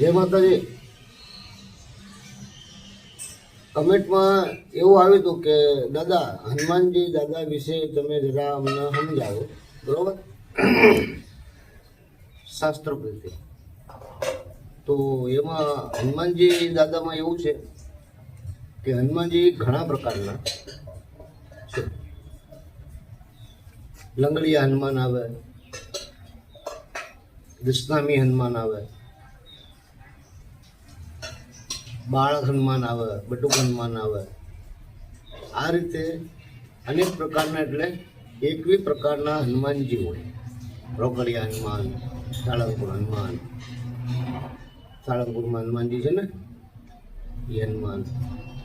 જય માતાજી. કમેન્ટમાં એવું આવ્યું હતું કે, દાદા, હનુમાનજી દાદા વિશે તમે જરા અમને સમજાવો. બરોબર? શાસ્ત્ર પ્રત્યે. તો એમાં હનુમાનજી દાદામાં એવું છે કે હનુમાનજી ઘણા પ્રકારના છે. લંગડિયા હનુમાન આવે દુષ્નામી હનુમાન આવે બાળક હનુમાન આવે, બટુક હનુમાન આવે. આ રીતે અનેક પ્રકારના એટલે એકવી પ્રકારના હનુમાનજી હોય. રોકડિયા હનુમાન, સાળંગપુર હનુમાન. સાળંગપુરમાં હનુમાનજી છે ને? એ હનુમાન.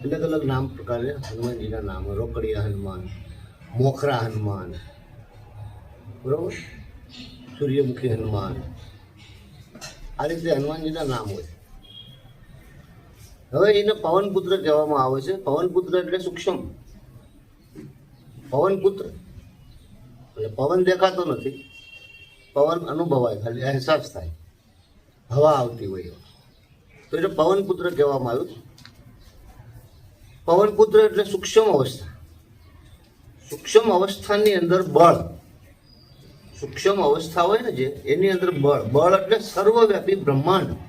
અલગ અલગ નામ પ્રકારે હનુમાનજીના નામ રોકડિયા હનુમાન, મોખરા હનુમાન. બરોબર? સૂર્યમુખી હનુમાન. આ રીતે હનુમાનજીના નામ હોય. હવે એને પવનપુત્ર કહેવામાં આવે છે. પવનપુત્ર એટલે સૂક્ષ્મ. પવનપુત્ર. એટલે પવન દેખાતો નથી. પવન અનુભવાય, ખાલી અહેસાસ થાય. હવા આવતી હોય. તો એટલે પવનપુત્ર કહેવામાં આવ્યું. પવનપુત્ર એટલે સૂક્ષ્મ અવસ્થા. સૂક્ષ્મ અવસ્થાની અંદર બળ. સૂક્ષ્મ અવસ્થા હોય ને જે, એની અંદર બળ. બળ એટલે સર્વવ્યાપી બ્રહ્માંડ.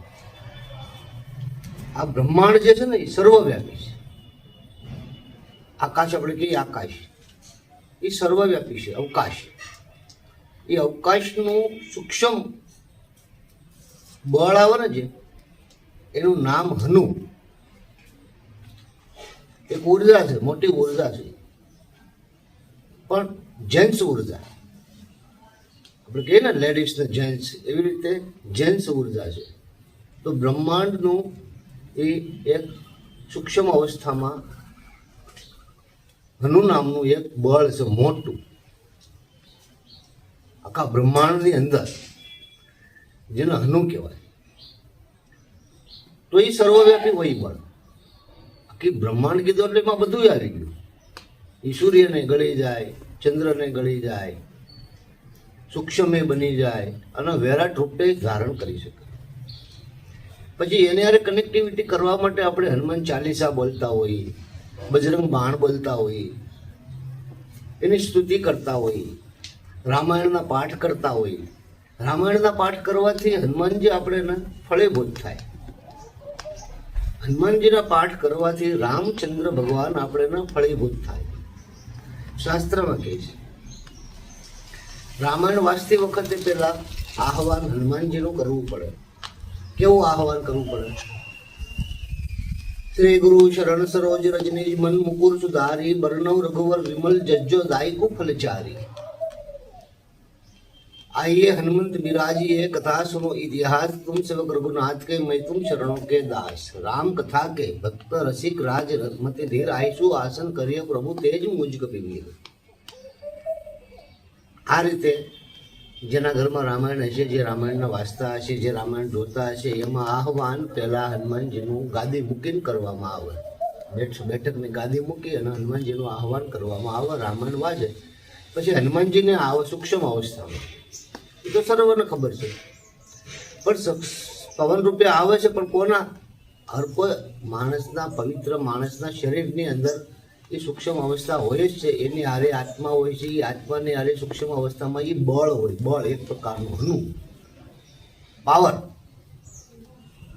આ બ્રહ્માંડ જે છે ને, એ સર્વવ્યાપી છે. આકાશ આપણે કહીએ આકાશ. એ સર્વવ્યાપી છે, અવકાશ. એ અવકાશનું સૂક્ષ્મ બળ આવે ને જે, એનું નામ હનુ. એક ઊર્જા છે, મોટી ઊર્જા છે. પણ જેન્ટ્સ ઊર્જા. આપણે કહીએ ને, લેડીઝ ને જેન્ટ્સ, એવી રીતે જેન્ટ્સ ઊર્જા છે. તો બ્રહ્માંડનું એ એક સૂક્ષ્મ અવસ્થામાં હનુ નામનું એક બળ છે, મોટું. આખા બ્રહ્માંડની અંદર, જેને હનુ કહેવાય. તો એ સર્વવ્યાપી હોય બળ. આખી બ્રહ્માંડ કીધું એટલે એમાં બધું આવી ગયું. એ સૂર્યને ગળી જાય, ચંદ્રને ગળી જાય, સૂક્ષ્મે બની જાય, અને વેરાટ રૂપે ધારણ કરી શકે. પછી એને હારે કનેક્ટિવિટી કરવા માટે આપણે હનુમાન ચાલીસા બોલતા હોઈએ બજરંગ બાણ બોલતા હોઈએ એની સ્તુતિ કરતા હોઈએ રામાયણના પાઠ કરતા હોઈએ રામાયણના પાઠ કરવાથી હનુમાનજી આપણે ફળીભૂત થાય. હનુમાનજીના પાઠ કરવાથી રામચંદ્ર ભગવાન આપણે ફળીભૂત થાય. શાસ્ત્રમાં કહે છે, રામાયણ વાંચતી વખતે પહેલા આહવાન હનુમાનજીનું કરવું પડે. કેવું આહવાન કરવું પડે શ્રી ગુરુ શરણ સરોજ રજનીજ મન મુકુર સુધારી બરનવ રઘુવર વિમલ જજ્જો દાયકુ ફલચારી आइए हनुमंत बिराजिए कथा सुनो इतिहास तुम सेवक रघुनाथ के मैं तुम शरणों के दास राम कथा के भक्त रसिक राज रत्मति धीर आयसु आसन करिए प्रभु तेज मुझ कपिवीर આ રીતે જેના ઘરમાં રામાયણ હશે, જે રામાયણના વાંચતા હશે, જે રામાયણ જોતા હશે, એમાં આહવાન પહેલા હનુમાનજીનું ગાદી મૂકીને કરવામાં આવે. બેઠ, બેઠકની ગાદી મૂકી અને હનુમાનજીનું આહવાન કરવામાં આવે, રામાયણ વાંચે. પછી હનુમાનજીને આવે, સૂક્ષ્મ અવસ્થામાં. એ તો સર્વને ખબર છે. પણ પવન રૂપે આવે છે, પણ કોના? હર કોઈ માણસના, પવિત્ર માણસના શરીરની અંદર એ સૂક્ષ્મ અવસ્થા હોય જ છે. એની હારે આત્મા હોય છે. એ આત્માની હારે સૂક્ષ્મ અવસ્થામાં એ બળ હોય. બળ એક પ્રકારનું હનું પાવર.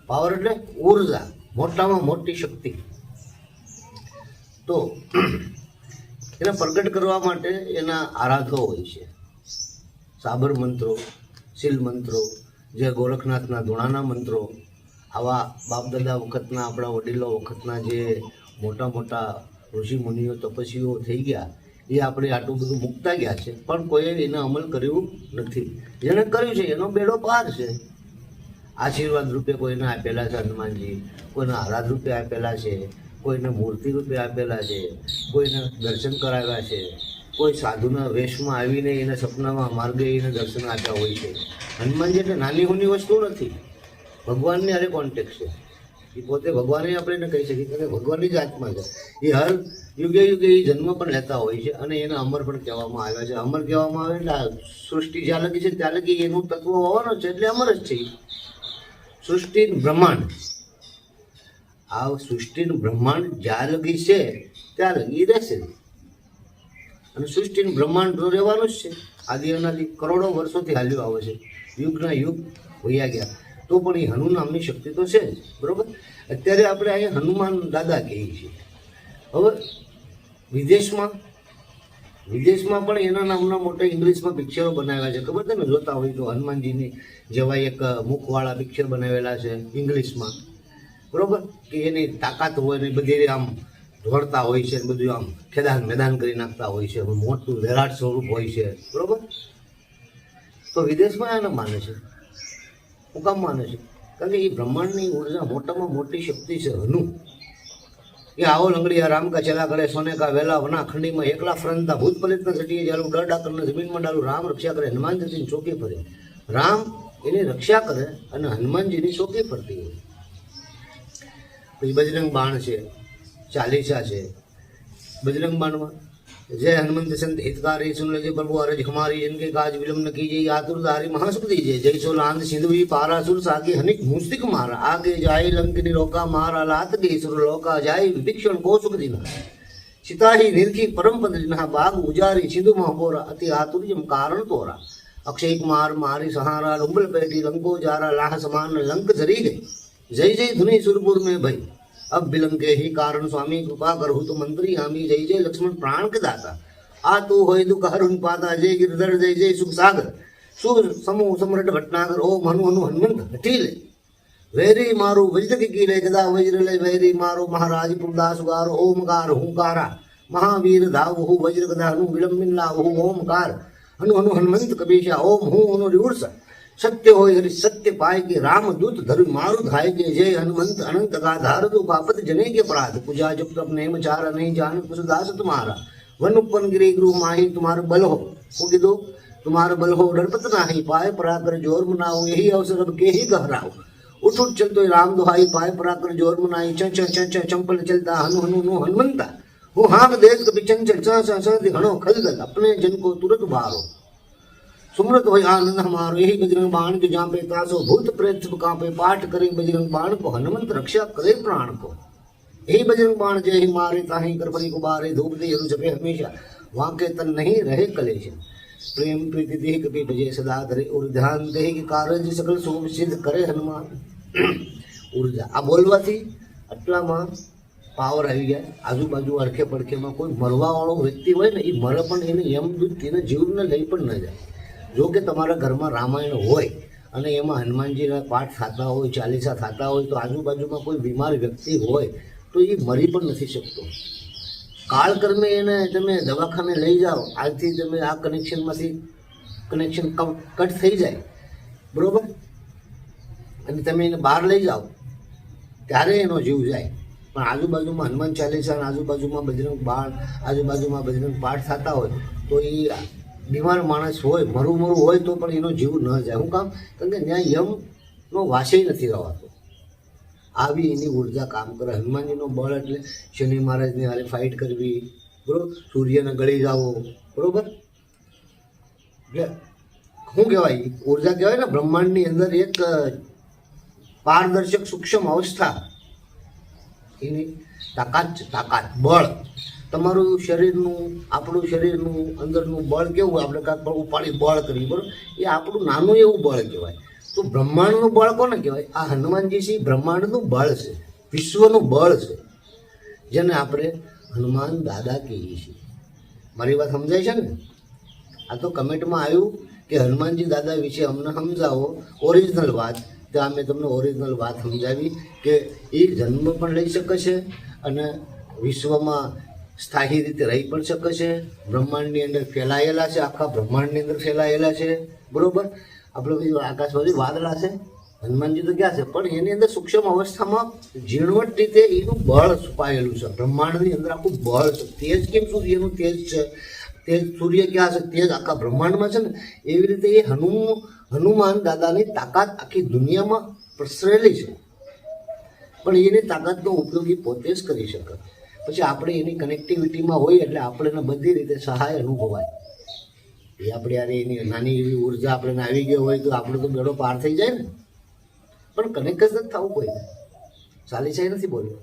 પાવર એટલે ઊર્જા. મોટામાં મોટી શક્તિ. તો એને પ્રગટ કરવા માટે એના આરાધો હોય છે. સાબર મંત્રો, શીલ મંત્રો, જે ગોરખનાથના ધૂણાના મંત્રો, આવા બાપદાદા વખતના આપણા વડીલો વખતના જે મોટા મોટા ઋષિ મુનિઓ તપસ્વીઓ થઈ ગયા, એ આપણે આટલું બધું મૂકતા ગયા છે. પણ કોઈએ એને અમલ કર્યું નથી. જેને કર્યું છે, એનો બેડો પાર છે. આશીર્વાદ રૂપે કોઈને આપેલા છે હનુમાનજી, કોઈને આરાધ રૂપે આપેલા છે, કોઈને મૂર્તિ રૂપે આપેલા છે, કોઈને દર્શન કરાવ્યા છે, કોઈ સાધુના વેશમાં આવીને એને સપનામાં માર્ગે એને દર્શન આપ્યા હોય છે. હનુમાનજી એટલે નાની હોની વસ્તુ નથી. ભગવાનની અરે કોન્ટેક્ટ છે. એ પોતે ભગવાને આપણે ન કહી શકીએ કે ભગવાનની જ આત્મા છે. એ હર યુગે યુગે એ જન્મ પણ લેતા હોય છે અને એને અમર પણ કહેવામાં આવ્યા છે. અમર કહેવામાં આવે એટલે સૃષ્ટિ જ્યાં લગી છે ત્યાં લગી એનું તત્વ હોવાનું છે, એટલે અમર જ છે સૃષ્ટિ બ્રહ્માંડ. આ સૃષ્ટિનું બ્રહ્માંડ જ્યાં લગી છે, ત્યાં લગી રહેશે. અને સૃષ્ટિ બ્રહ્માંડ તો રહેવાનું જ છે. આદિ અનાદિ કરોડો વર્ષોથી હાલ્યું આવે છે. યુગના યુગ વયા ગયા. તો પણ એ હનુ નામની શક્તિ તો છે જ, બરોબર? અત્યારે આપણે અહીંયા હનુમાન દાદા કહીએ છીએ. હવે વિદેશમાં વિદેશમાં પણ એના નામના મોટા ઇંગ્લિશમાં પિક્ચરો બનાવ્યા છે. ખબર તમે જોતા હોય તો હનુમાનજીની જેવા એક મુખવાળા પિક્ચર બનાવેલા છે ઇંગ્લિશમાં. બરોબર? કે એની તાકાત હોય ને બધી આમ દોડતા હોય છે બધું આમ ખેદાન મેદાન કરી નાખતા હોય છે. મોટું વિરાટ સ્વરૂપ હોય છે. બરોબર? તો વિદેશમાં એને માને છે. હું ઉગામવાનો છે કારણ કે એ બ્રહ્માંડની ઊર્જા મોટામાં મોટી શક્તિ છે, હનુ. એ આવો લંગડી રામ કા કરે સોને કા વેલા વના ખંડીમાં એકલા ફરંતા ભૂત પલિત ન સટીએ જાલું ડડા કરીને જમીનમાં ડાલું રામ રક્ષા કરે, હનુમાનજીની ચોકી ફરે. રામ એની રક્ષા કરે અને હનુમાનજીની ચોકી ફરતી હોય. પછી બજરંગ બાણ છે, ચાલીસા છે. બજરંગ બાણમાં जय हनुमंत संत हितकारी सुन लीजिए प्रभु अरज हमारी इनके काज विलंब न कीजिए, आतुरधारी महासुख दीजिए। जय सो लांद सिंधुई पारासुर साकी हनिक मुस्तिक मारा। आगे जाय लंकिनी रोका मारा, लात गई सुर लोका जाय विभीषण को सुख दिना। सिताही निरखी परम पद जिन्हा बाग उजारी, सिंधु महाबोरा अति आतुर्यम कारण तोरा। अक्षय कुमार मारी सहारा लुम्बल पेटी लंको जारा, लाह समान लंक जरी गई जय जय धुनि सुरपुर में भई। અભિલંકે હિ કારણ સ્વામી, કૃપા કરહુ તો મંત્રી, આમી જય જય લક્ષ્મણ પ્રાણ દાતા. આ તું હોય તું કારુણ પાતા, જય ગિરધર, જય જય સુખ સાગર સુર સમૂહ સમરટ ઘટનાગર? ઓ મનુ અનુ હનુમંત, હટી લે. વેરી મારું વજ્ર કી લે ગદા વજ્ર લે, વેરી મારું મહારાજ પુરદાસ ગાર ઓમકાર, હુંકારા. મહાવીર ધાવ હું વજ્ર ગદા હનુ વિલંબિન લાવ, ઓમકાર. હનુ હનુ હનુમંત કબીશા ઓમ હું અનુ રિવર્સ સત્ય હોય હરી સત્ય પાય કે રામ દૂત ધર્મ મારું થાય કે જય હનુમંત અનંત ગાધાર તું બાપત જને કે પરાધ પૂજા જપ તપ નેમ ચાર નહીં જાન કુછ દાસ તુમારા. વન ઉપન ગિરી ગૃહ માહી તુમાર બલ હો. હું કીધું, તુમાર બલ હો ડરપત નાહી પાય પરાકર જોર મનાઓ એહી અવસર અબ કે હી ગહરાઓ ઉઠ ઉઠ ચલ તો રામ દુહાઈ પાય પરાકર જોર મનાઈ, ચ ચ ચ ચ ચંપલ ચલતા હનુ હનુ નો હનુમંતા. હું હાથ દેખ તો બિચંચલ ચ ચ ચ ઘણો ખલગલ અપને જન કો તુરત ભારો સુમૃત હોય આનંદ હમારો એ બજરંગ બાણ કે જામે ત્રાસો ભૂત પ્રેત સબ કાપે, પાઠ કરે બજરંગ બાણ કો હનુમંત રક્ષા કરે પ્રાણ કો એ બજરંગ બાણ જય મારે, તાહી કરપરી કો બારે ધૂપ દે હરુ જપે હંમેશા. વાંકે તન નહીં રહે કલેશ. પ્રેમ પ્રીતિ દેહ કપી ભજે સદા ધરે ઉર ધ્યાન દેહ કે કારજ સકલ શુભ સિદ્ધ કરે હનુમાન. ઊર્જા. આ બોલવાથી આટલામાં પાવર આવી ગયા. આજુબાજુ અડખે પડખેમાં કોઈ મરવાવાળો વ્યક્તિ હોય ને એ મરે પણ એને એમ દૂધ તેને જીવને લઈ પણ ન જાય. જો કે તમારા ઘરમાં રામાયણ હોય અને એમાં હનુમાનજીના પાઠ થતા હોય, ચાલીસા થતા હોય, તો આજુબાજુમાં કોઈ બીમાર વ્યક્તિ હોય, તો એ મરી પણ નથી શકતો. કાળક્રમે એને તમે દવાખાને લઈ જાઓ, આજથી તમે આ કનેક્શનમાંથી કનેક્શન કટ થઈ જાય. બરાબર? અને તમે એને બહાર લઈ જાઓ, ત્યારે એનો જીવ જાય. પણ આજુબાજુમાં હનુમાન ચાલીસા અને આજુબાજુમાં બજરંગ બાણ આજુબાજુમાં બજરંગ પાઠ થતા હોય, તો એ બીમાર માણસ હોય મરું મરું હોય તો પણ એનો જીવ ન જાય. હું કામ, કારણ કે ત્યાં યમનો વાસય નથી રહેવાતો આવી એની ઊર્જા કામ કરે. હનુમાનજીનો બળ એટલે શનિ મહારાજની હારે ફાઇટ કરવી. બરોબર? સૂર્યને ગળી જાવો બરોબર? એટલે શું કહેવાય? ઊર્જા કહેવાય ને, બ્રહ્માંડની અંદર એક પારદર્શક સૂક્ષ્મ અવસ્થા. એની તાકાત તાકાત, બળ. તમારું શરીરનું, આપણું શરીરનું, અંદરનું બળ કેવું આપણે કાંક ઉપાડી બળ કરીએ, બરાબર? એ આપણું નાનું એવું બળ કહેવાય. તો બ્રહ્માંડનું બળ કોને કહેવાય? આ હનુમાનજી છે બ્રહ્માંડનું બળ છે. વિશ્વનું બળ છે. જેને આપણે હનુમાન દાદા કહીએ છીએ. મારી વાત સમજાય છે ને? આ તો કમેન્ટમાં આવ્યું કે હનુમાનજી દાદા વિશે અમને સમજાવો. ઓરિજિનલ વાત. ત્યાં મેં તમને ઓરિજિનલ વાત સમજાવી કે એ જન્મ પણ લઈ શકે છે અને વિશ્વમાં સ્થાયી રીતે રહી પણ શકે છે. બ્રહ્માંડની અંદર ફેલાયેલા છે, આખા બ્રહ્માંડની અંદર ફેલાયેલા છે. બરોબર? આપણે બીજું આકાશવાદી વાદળા છે. હનુમાનજી તો ક્યાં છે, પણ એની અંદર સૂક્ષ્મ અવસ્થામાં ઝીણવટ રીતે એનું બળ છુપાયેલું છે. બ્રહ્માંડની અંદર આખું બળ છે. તેજ કેમ સૂર્યનું તેજ છે? તેજ સૂર્ય ક્યાં છે? તેજ આખા બ્રહ્માંડમાં છે ને? એવી રીતે એ હનુ, હનુમાન દાદાની તાકાત આખી દુનિયામાં પ્રસરેલી છે. પણ એની તાકાતનો ઉપયોગ એ પોતે જ કરી શકે. પછી આપણે એની કનેક્ટિવિટીમાં હોય એટલે આપણને બધી રીતે સહાય અનુભવાય. એ આપણે યાર એની નાની એવી ઊર્જા આપણને આવી ગઈ હોય તો આપણો તો બેડો પાર થઈ જાય ને. પણ કનેક્ટ જ થવું કોઈ ચાલી છે નથી બોલ્યો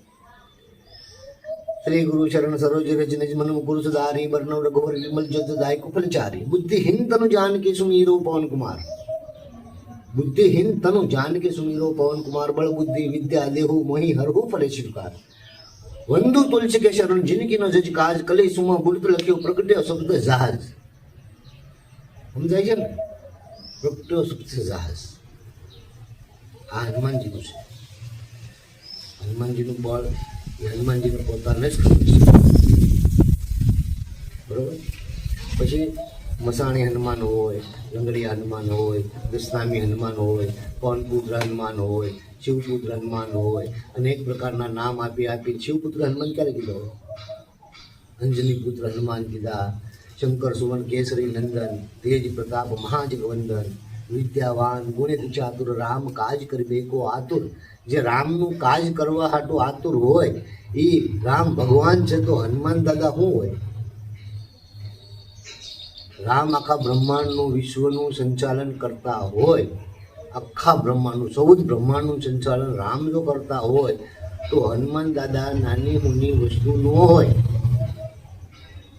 શ્રી ગુરુ શરણ સરોજ રજન મન મુકુર સુધારી બરનવ રઘુવર વિમલ જ્યોત દાય કુફલ ચારી. બુદ્ધિહીન તનુ જાનકી સુમીરો પવન કુમાર. બુદ્ધિહીન તનુ જાનકી સુમીરો પવન કુમાર બળ બુદ્ધિ વિદ્યા દેહુ મોહી હરહુ ફલે શિવકાર. વંદુ તુલસી કે શરણ જિનકી નો જજ કાજ કલી સુમા બુલત લખ્યો, પ્રગટ્યો શબ્દ જહાજ. સમજાય છે ને? પ્રગટ્યો શબ્દ જહાજ. આ હનુમાનજીનું છે. હનુમાનજીનું બળ, એ હનુમાનજીનું પોતાને જ ખબર છે. બરોબર? પછી મસાણી હનુમાન હોય લંગડિયા હનુમાન હોય દસનામી હનુમાન હોય, પવનપુત્ર હનુમાન હોય, શિવપુત્ર હનુમાન હોય, અનેક પ્રકારના નામ આપી આપી શિવપુત્ર હનુમાન ક્યારે કીધો અંજની પુત્ર હનુમાન કીધા, શંકર સુવર્ણ કેસરી નંદન, તેજ પ્રતાપ મહાજગવંદન વિદ્યાવાન ગુણિત ચાતુર, રામ કાજ કરી બેકો આતુર. જે રામનું કાજ કરવા હાટું આતુર હોય એ રામ ભગવાન છે તો હનુમાન દાદા શું હોય? રામ આખા બ્રહ્માંડનું વિશ્વનું સંચાલન કરતા હોય, આખા બ્રહ્માંડનું ચૌદ બ્રહ્માંડનું સંચાલન રામ જો કરતા હોય, તો હનુમાન દાદા નાની મુની વસ્તુ ન હોય.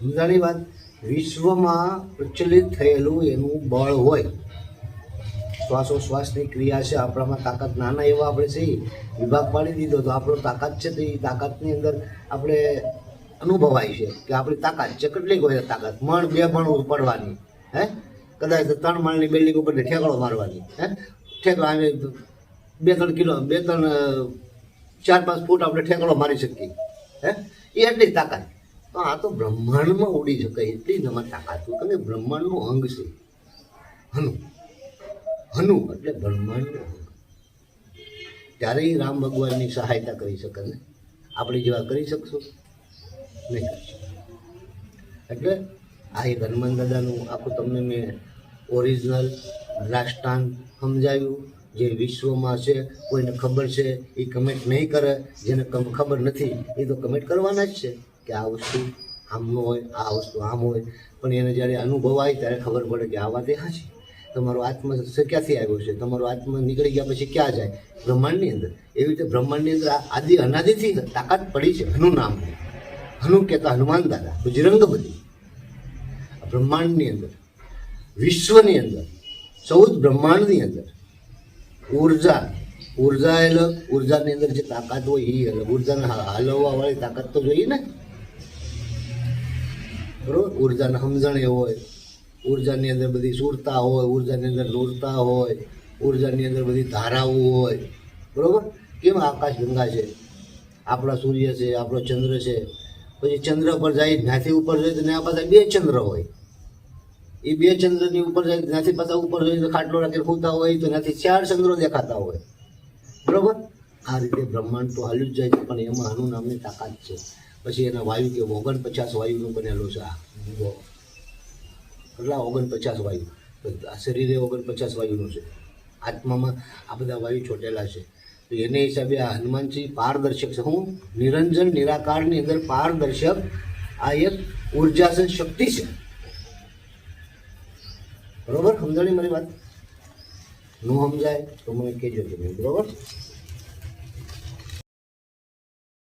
સમજાણી વાત? વિશ્વમાં પ્રચલિત થયેલું એનું બળ હોય. શ્વાસોશ્વાસની ક્રિયા છે, આપણામાં તાકાત નાના એવા આપણે છે, વિભાગ પાડી દીધો તો આપણો તાકાત છે, તો એ તાકાતની અંદર આપણે અનુભવાય છે કે આપણી તાકાત છે કેટલીક હોય તાકાત. મણ, બે મણ પડવાની, હે? કદાચ ત્રણ માળની બિલ્ડિંગ ઉપર ઠેકડો મારવાની, હે? ઠેકડો આવે બે ત્રણ કિલો, બે ત્રણ ચાર પાંચ ફૂટ આપણે ઠેકડો મારી શકીએ, હે? એ એટલી તાકાત. તો આ તો બ્રહ્માંડમાં ઉડી શકાય, એટલી જ અમારી તાકાત કે બ્રહ્માંડનું અંગ છે. હનુ. હનુ એટલે બ્રહ્માંડનું અંગ. ત્યારે રામ ભગવાનની સહાયતા કરી શકે ને? આપણે જેવા કરી શકશું? એટલે આ એક હનુમાન દાદાનું આખું તમને મેં ઓરિજિનલ દ્રાષ્ટાંત સમજાવ્યું જે વિશ્વમાં છે, કોઈને ખબર છે, એ કમેન્ટ નહીં કરે. જેને ખબર નથી, એ તો કમેન્ટ કરવાના જ છે કે આ વસ્તુ આમ ન હોય, આ વસ્તુ આમ હોય. પણ એને જ્યારે અનુભવ આવે ત્યારે ખબર પડે કે આ વાત એ છે તમારો આત્મા ક્યાંથી આવ્યો છે? તમારો આત્મા નીકળી ગયા પછી ક્યાં જાય? બ્રહ્માંડની અંદર. એવી રીતે બ્રહ્માંડની અંદર આદિ અનાદિથી તાકાત પડી છે એનું નામ. હનુ કહેતા હનુમાન દાદા બજરંગ બલી બ્રહ્માંડની અંદર, વિશ્વની અંદર, ચૌદ બ્રહ્માંડની અંદર, ઊર્જા ઊર્જા એટલે ઉર્જાની અંદર જે તાકાત હોય એ અલગ. ઉર્જાને હલવવા વાળી તાકાત તો જોઈએ ને? બરોબર? ઉર્જાને સમજણ હોય. ઉર્જાની અંદર બધી સુરતા હોય, ઉર્જાની અંદર નૂરતા હોય, ઉર્જાની અંદર બધી ધારાઓ હોય. બરોબર? કેમ આકાશ ગંગા છે? આપણા સૂર્ય છે, આપણો ચંદ્ર છે. પછી ચંદ્ર પર જાય ત્યાંથી ઉપર જાય તો ત્યાં પાછા બે ચંદ્ર હોય. એ બે ચંદ્રની ઉપર જાય ત્યાંથી પાછા ઉપર જોઈએ તો ખાટલો રાખીને ખૂતા હોય, તો ત્યાંથી ચાર ચંદ્રો દેખાતા હોય. બરોબર? આ રીતે બ્રહ્માંડ તો હાલ્યું જ જાય છે, પણ એમાં આનું નામની તાકાત છે. પછી એના વાયુ કે ઓગણપચાસ વાયુનું બનેલું છે આ દીવો કેટલા? ઓગણપચાસ વાયુ. આ શરીરે ઓગણપચાસ વાયુનું છે. આત્મામાં આ બધા વાયુ છોટેલા છે. એને હિસાબે આ હનુમાનજી પારદર્શક છે. હું નિરંજન નિરાકારની અંદર પારદર્શક આ એક ઊર્જા છે શક્તિ છે. બરોબર? સમજાણી મારી વાત? ન સમજાય તો મને કહેજો તમે બરોબર?